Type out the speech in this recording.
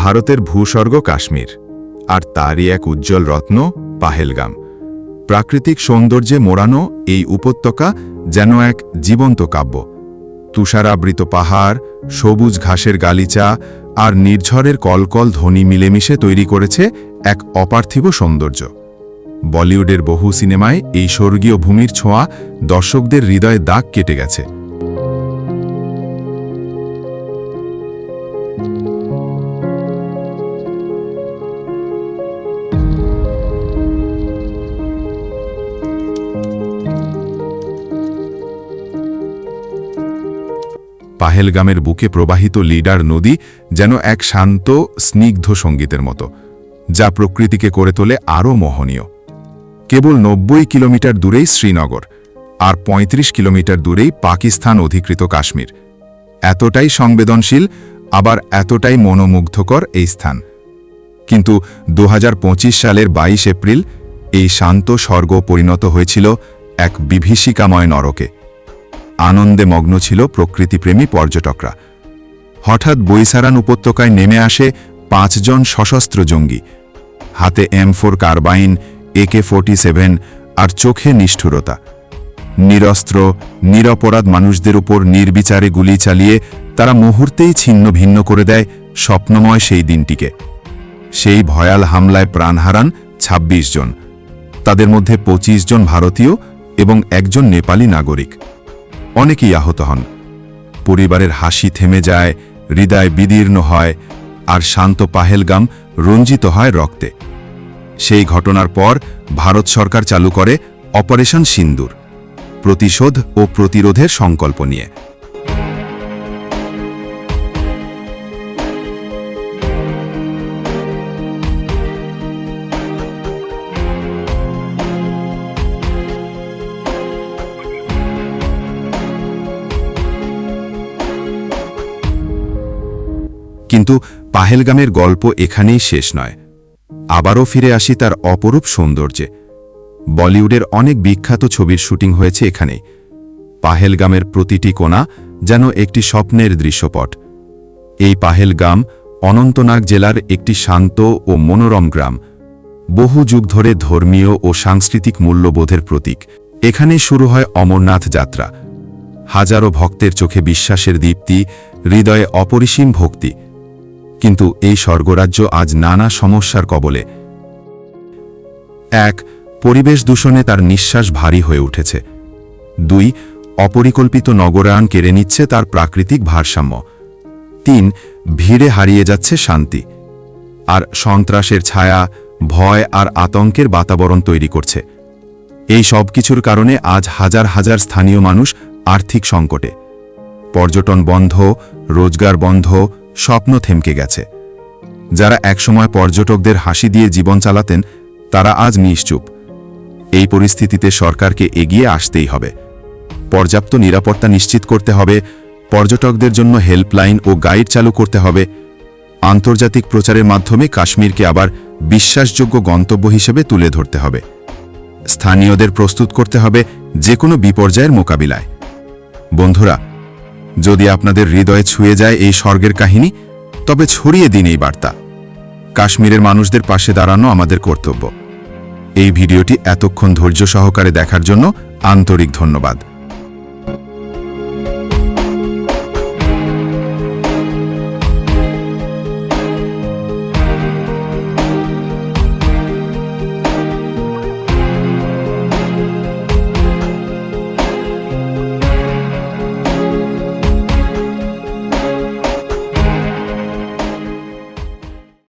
ভারতের ভূস্বর্গ কাশ্মীর, আর তারই এক উজ্জ্বল রত্ন পাহেলগাম। প্রাকৃতিক সৌন্দর্যে মোড়ানো এই উপত্যকা যেন এক জীবন্ত কাব্য। তুষারাবৃত পাহাড়, সবুজ ঘাসের গালিচা, আর নির্ঝরের কলকল ধ্বনি মিলেমিশে তৈরি করেছে এক অপার্থিব সৌন্দর্য। বলিউডের বহু সিনেমায় এই স্বর্গীয় ভূমির ছোঁয়া দর্শকদের হৃদয়ে দাগ কেটে গেছে। পাহেলগামের বুকে প্রবাহিত লিডার নদী যেন এক শান্ত, স্নিগ্ধ সঙ্গীতের মতো, যা প্রকৃতিকে করে তোলে আরও মোহনীয়। কেবল নব্বই কিলোমিটার দূরেই শ্রীনগর, আর ৩৫ কিলোমিটার দূরেই পাকিস্তান অধিকৃত কাশ্মীর। এতটাই সংবেদনশীল, আবার এতটাই মনোমুগ্ধকর এই স্থান। কিন্তু দু হাজার পঁচিশ সালের ২২ এপ্রিল এই শান্ত স্বর্গ পরিণত হয়েছিল এক বিভীষিকাময় নরকে। আনন্দে মগ্ন ছিল প্রকৃতিপ্রেমী পর্যটকরা। হঠাৎ বৈসারান উপত্যকায় নেমে আসে পাঁচজন সশস্ত্র জঙ্গি। হাতে M four carbine AK forty seven আর চোখে নিষ্ঠুরতা। নিরস্ত্র, নিরপরাধ মানুষদের উপর নির্বিচারে গুলি চালিয়ে তারা মুহূর্তেই ছিন্ন ভিন্ন করে দেয় স্বপ্নময় সেই দিনটিকে। সেই ভয়াল হামলায় প্রাণ হারান ২৬ জন। তাদের মধ্যে ২৫ জন ভারতীয় এবং একজন নেপালি নাগরিক। অনেকেই আহত হন। পরিবারের হাসি থেমে যায়, হৃদয় বিদীর্ণ হয় আর শান্ত পাহেলগাম রঞ্জিত হয় রক্তে। সেই ঘটনার পর ভারত সরকার চালু করে অপারেশন সিন্দুর, প্রতিশোধ ও প্রতিরোধের সংকল্প নিয়ে। কিন্তু পাহেলগামের গল্প এখানেই শেষ নয়। আবারও ফিরে আসি তার অপরূপ সৌন্দর্যে। বলিউডের অনেক বিখ্যাত ছবির শুটিং হয়েছে এখানে। পাহেলগামের প্রতিটি কোণা যেন একটি স্বপ্নের দৃশ্যপট। এই পাহেলগাম অনন্তনাগ জেলার একটি শান্ত ও মনোরম গ্রাম। বহু যুগ ধরে ধর্মীয় ও সাংস্কৃতিক মূল্যবোধের প্রতীক। এখানে শুরু হয় অমরনাথ যাত্রা। হাজারো ভক্তের চোখে বিশ্বাসের দীপ্তি, হৃদয়ে অপরিসীম ভক্তি। কিন্তু এই স্বর্গরাজ্য আজ নানা সমস্যার কবলে। এক, পরিবেশ দূষণে তার নিঃশ্বাস ভারী হয়ে উঠেছে। দুই, অপরিকল্পিত নগরায়ন কেড়ে নিচ্ছে তার প্রাকৃতিক ভারসাম্য। তিন, ভিড়ে হারিয়ে যাচ্ছে শান্তি। আর সন্ত্রাসের ছায়া, ভয় আর আতঙ্কের বাতাবরণ তৈরি করছে। এই সব কিছুর কারণে আজ হাজার হাজার স্থানীয় মানুষ আর্থিক সংকটে। পর্যটন বন্ধ, রোজগার বন্ধ স্বপ্ন থেমকে গেছে। যারা একসময় পর্যটকদের হাসি দিয়ে জীবন চালাতেন, তারা আজ নিশ্চুপ। এই পরিস্থিতিতে সরকারকে এগিয়ে আসতেই হবে। পর্যাপ্ত নিরাপত্তা নিশ্চিত করতে হবে, পর্যটকদের জন্য হেল্পলাইন ও গাইড চালু করতে হবে। আন্তর্জাতিক প্রচারের মাধ্যমে কাশ্মীরকে আবার বিশ্বাসযোগ্য গন্তব্য হিসেবে তুলে ধরতে হবে। স্থানীয়দের প্রস্তুত করতে হবে যে কোনো বিপর্যয়ের মোকাবিলায়। বন্ধুরা যদি আপনাদের হৃদয়ে ছুঁয়ে যায় এই স্বর্গের কাহিনী, তবে ছড়িয়ে দিন এই বার্তা। কাশ্মীরের মানুষদের পাশে দাঁড়ানো আমাদের কর্তব্য। এই ভিডিওটি এতক্ষণ ধৈর্য সহকারে দেখার জন্য আন্তরিক ধন্যবাদ।